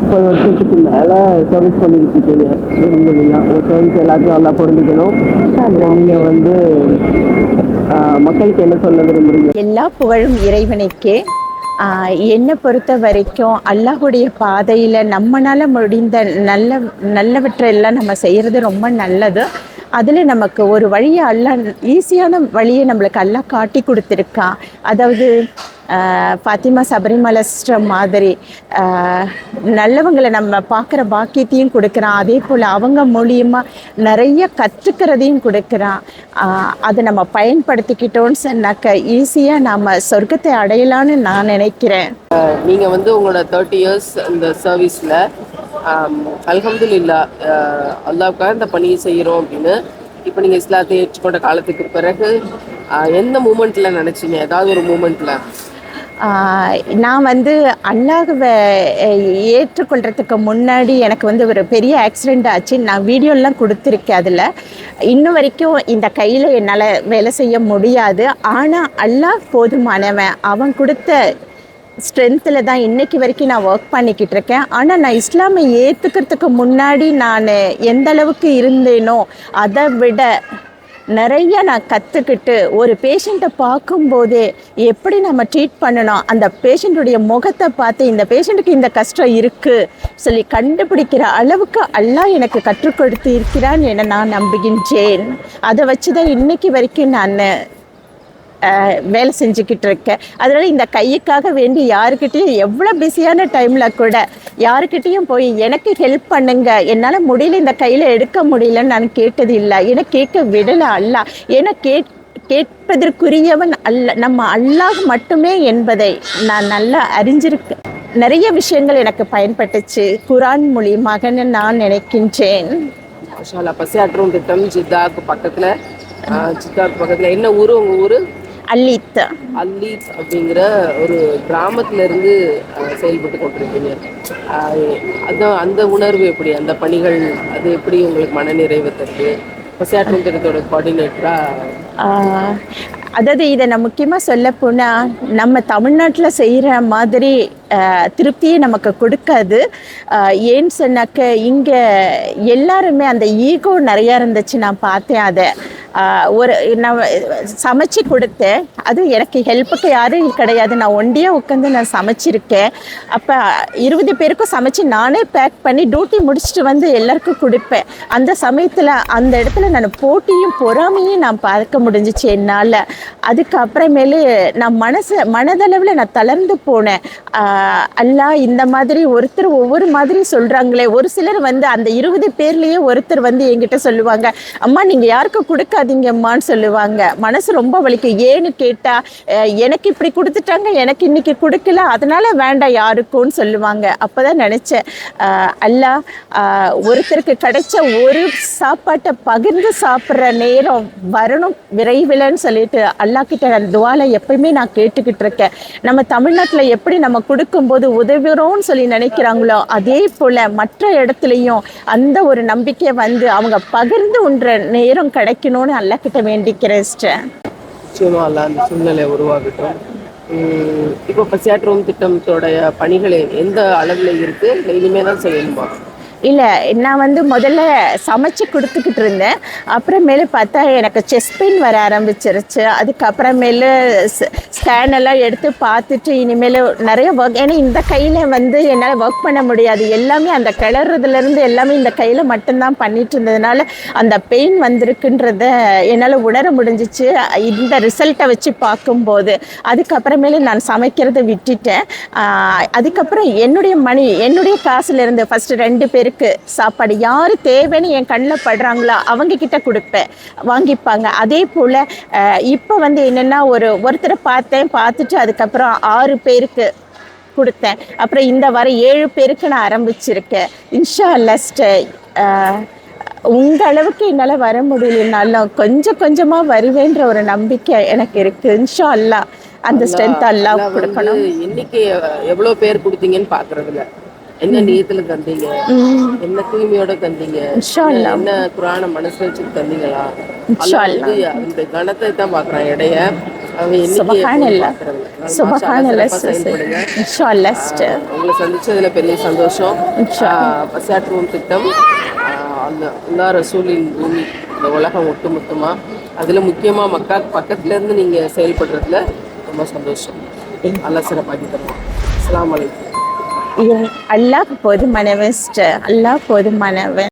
முப்பது வருஷத்துக்கு மேலே சர்வீஸ் பண்ணியிருக்கீங்க விரும்புகிறீங்க உங்கள் சர்வீஸ் எல்லாத்தையும் நல்லா புரிஞ்சுக்கணும். நீங்கள் வந்து மக்களுக்கு என்ன சொல்ல விரும்புகிறீங்க எல்லா புகழும் இறைவனுக்கே. ஆஹ் என்னை பொறுத்த வரைக்கும் அல்லாஹுடைய பாதையில் நம்மனால முடிந்த நல்ல நல்லவற்றையெல்லாம் நம்ம செய்கிறது ரொம்ப நல்லது. அதில் நமக்கு ஒரு வழியை அல்லாஹ் ஈஸியான வழியை நம்மளுக்கு அல்லாஹ் காட்டி கொடுத்துருக்கான் அதாவது ஃபாத்திமா சபரிமலை சிஸ்டர் மாதிரி நல்லவங்களை நம்ம பார்க்குற பாக்கியத்தையும் கொடுக்குறான். அதே போல் அவங்க மூலியமாக நிறைய கற்றுக்கிறதையும் கொடுக்குறான். அதை நம்ம பயன்படுத்திக்கிட்டோன்னு சொன்னாக்க ஈஸியாக நம்ம சொர்க்கத்தை அடையலான்னு நான் நினைக்கிறேன். நீங்கள் வந்து உங்களோட தேர்ட்டி இயர்ஸ் இந்த சர்வீஸில் அல்ஹம்துலில்லா அல்லாவுக்காக இந்த பணியை செய்கிறோம் அப்படின்னு இப்போ நீங்கள் இஸ்லாத்தை ஏற்றுக்கொண்ட காலத்துக்கு பிறகு ஆஹ், எந்த மூமெண்ட்டில் நினச்சிங்க? ஏதாவது ஒரு மூமெண்ட்டில் ஆஹ் நான் வந்து அல்லாஹுவை ஏற்றுக்கொள்கிறதுக்கு முன்னாடி எனக்கு வந்து ஒரு பெரிய ஆக்சிடெண்ட் ஆச்சு. நான் வீடியோலாம் கொடுத்துருக்கேன் அதில். இன்னும் வரைக்கும் இந்த கையில் என்னால் வேலை செய்ய முடியாது. ஆனால் அல்லாஹ் போதுமானவன். அவன் கொடுத்த ஸ்ட்ரென்த்தில் தான் இன்னைக்கு வரைக்கும் நான் ஒர்க் பண்ணிக்கிட்டு இருக்கேன். ஆனால் நான் இஸ்லாமை ஏற்றுக்கிறதுக்கு முன்னாடி நான் எந்த அளவுக்கு இருந்தேனோ அதை விட நிறைய நான் கற்றுக்கிட்டு ஒரு பேஷண்ட்டை பார்க்கும்போதே எப்படி நம்ம ட்ரீட் பண்ணணும் அந்த பேஷண்ட்டுடைய முகத்தை பார்த்து இந்த பேஷண்ட்டுக்கு இந்த கஷ்டம் இருக்குது சொல்லி கண்டுபிடிக்கிற அளவுக்கு அல்லாஹ் எனக்கு கற்றுக் கொடுத்து இருக்கிறான் என நான் நம்புகின்றேன். அதை வச்சு தான் இன்னைக்கு வரைக்கும் நான் வேலை செஞ்சுக்கிட்டு இருக்கேன் அதனால் இந்த கையுக்காக வேண்டி யாருக்கிட்டேயும் எவ்வளோ பிஸியான டைமில் கூட யாருக்கிட்டேயும் போய் எனக்கு ஹெல்ப் பண்ணுங்க. என்னால் முடியல இந்த கையில் எடுக்க முடியலன்னு நான் கேட்டது இல்லை. ஏன்னா கேட்க விடலை அல்ல. ஏன்னா கேட் கேட்பதற்குரியவன் அல்ல. நம்ம அல்லாஹ் மட்டுமே என்பதை நான் நல்லா அறிஞ்சிருக்கேன் நிறைய விஷயங்கள் எனக்கு பயன்பட்டுச்சு. குரான் மூலியமாகன்னு நான் நினைக்கின்றேன். பசியாற்றும் திட்டம் ஜித்தாக்கு பக்கத்தில் ஜித்தாக்கு பக்கத்தில். என்ன ஊர் உங்கள் ஊர்? அல்லித். அல்லீஸ் அப்படிங்கிற ஒரு கிராமத்துல இருந்து அஹ், செயல்பட்டு கொண்டிருக்கீங்க. அஹ், அதான் அந்த உணர்வு எப்படி? அந்த பணிகள் அது எப்படி உங்களுக்கு மனநிறைவு தருது? பசியாற்றும் திட்டத்தோட கோஆர்டினேட்டரா ஆஹ் அதாவது இதை நான் முக்கியமாக சொல்ல போனால் நம்ம தமிழ்நாட்டில் செய்கிற மாதிரி திருப்தியை நமக்கு கொடுக்காது. ஏன்னு சொன்னாக்க இங்கே எல்லாருமே அந்த ஈகோ நிறையா இருந்துச்சு நான் பார்த்தேன் அதை. ஒரு நான் சமைச்சு கொடுத்தேன். அது எனக்கு ஹெல்ப்புக்கு யாரும் கிடையாது. நான் ஒண்டியாக உட்காந்து நான் சமைச்சிருக்கேன். அப்போ இருபது பேருக்கும் சமைச்சு நானே பேக் பண்ணி டியூட்டி முடிச்சுட்டு வந்து எல்லாருக்கும் கொடுப்பேன். அந்த சமயத்தில் அந்த இடத்துல நான் போட்டியும் பொறாமையும் நான் பார்க்க முடிஞ்சிச்சு என்னால். அதுக்கப்புறமேலு நான் மனசு மனதளவில் நான் தளர்ந்து போனேன். அல்லா இந்த மாதிரி ஒருத்தர் ஒவ்வொரு மாதிரி சொல்கிறாங்களே ஒரு சிலர் வந்து அந்த இருபது பேர்லேயே ஒருத்தர் வந்து என்கிட்ட சொல்லுவாங்க அம்மா நீங்கள் யாருக்கும் கொடுக்க கொடுக்காதீங்கம்மான்னு சொல்லுவாங்க. மனசு ரொம்ப வலிக்கும். ஏன்னு கேட்டால் எனக்கு இப்படி கொடுத்துட்டாங்க எனக்கு இன்னைக்கு கொடுக்கல அதனால வேண்டாம் யாருக்கும்னு சொல்லுவாங்க. அப்போ தான் நினச்சேன் அல்லாஹ் ஒருத்தருக்கு கிடைச்ச ஒரு சாப்பாட்டை பகிர்ந்து சாப்பிட்ற நேரம் வரணும் விரைவில்னு சொல்லிட்டு அல்லாஹ் கிட்ட நான் துவால எப்பயுமே நான் கேட்டுக்கிட்டு இருக்கேன். நம்ம தமிழ்நாட்டில் எப்படி நம்ம கொடுக்கும்போது உதவுறோம்னு சொல்லி நினைக்கிறாங்களோ அதே போல் மற்ற இடத்துலையும் அந்த ஒரு நம்பிக்கை வந்து அவங்க பகிர்ந்து உண்ற நேரம் கிடைக்கணும்னு அல்ல கிட்ட வேண்டிக்கிறேன் sister. நிச்சயமா அல்ல அந்த சூழ்நிலை உருவாகட்டும். இப்போ பசியாற்றும் திட்டத்தோடைய பணிகள் எந்த அளவில் இருக்கு? இனிமேல் தான் செய்யணுமா? இல்லை நான் வந்து முதல்ல சமைச்சு கொடுத்துக்கிட்டு இருந்தேன். அப்புறமேலு பார்த்தா எனக்கு செஸ்ட் பெயின் வர ஆரம்பிச்சிருச்சு. அதுக்கப்புறமேலு ஸ்கேன் எல்லாம் எடுத்து பார்த்துட்டு இனிமேல் நிறைய ஒர்க் ஏன்னா இந்த கையில் வந்து என்னால் ஒர்க் பண்ண முடியாது. எல்லாமே அந்த கிளறதுலேருந்து எல்லாமே இந்த கையில் மட்டும்தான் பண்ணிட்டு இருந்ததுனால அந்த பெயின் வந்திருக்குன்றத என்னால் உணர முடிஞ்சிச்சு. இந்த ரிசல்ட்டை வச்சு பார்க்கும்போது. அதுக்கப்புறமேலு நான் சமைக்கிறதை விட்டுட்டேன். அதுக்கப்புறம் என்னுடைய மணி என்னுடைய காசுலேருந்து ஃபஸ்ட்டு ரெண்டு பேர் பேருக்கு சாப்பாடு யார் தேவைன்னு என் கண்ணில் படுறாங்களோ அவங்க கிட்ட கொடுப்பேன். வாங்கிப்பாங்க. அதே போல் இப்போ வந்து என்னென்னா ஒரு ஒருத்தரை பார்த்தேன் பார்த்துட்டு அதுக்கப்புறம் ஆறு பேருக்கு கொடுத்தேன். அப்புறம் இந்த வாரம் ஏழு பேருக்கு நான் ஆரம்பிச்சிருக்கேன். இன்ஷா அல்லஸ்ட் உங்கள் அளவுக்கு என்னால் வர முடியலனாலும் கொஞ்சம் கொஞ்சமாக வருவேன்ற ஒரு நம்பிக்கை எனக்கு இருக்குது இன்ஷா அல்லாஹ் அந்த ஸ்ட்ரென்த் அல்லாஹ் அல்லாஹ் கொடுக்கணும். எண்ணிக்கை எவ்வளோ பேர் கொடுத்தீங்கன்னு பார்க்கறதுல என்ன நியத்துல தந்தீங்க? என்ன தூய்மையோட தந்தீங்க? என்ன- குரான மனசுல வச்சு தந்தீங்களா? அந்த கணத்தை தான் பாக்குறான் இடைய உங்களை சந்திச்சதுல பெரிய சந்தோஷம். பசாட் ரூம் திட்டம். அந்த ரசூலின் பூமி இந்த உலகம் ஒட்டுமொத்தமா. அதுல முக்கியமா மக்கா பக்கத்துல இருந்து நீங்க செயல்படுறதுல ரொம்ப சந்தோஷம். அல்லா சிறப்பாக்கி தருவோம் அஸ்ஸலாமு அலைக்கும். அல்லாஹ் போதுமானவன் சிஸ்டர் அல்லாஹ் போதுமானவன்.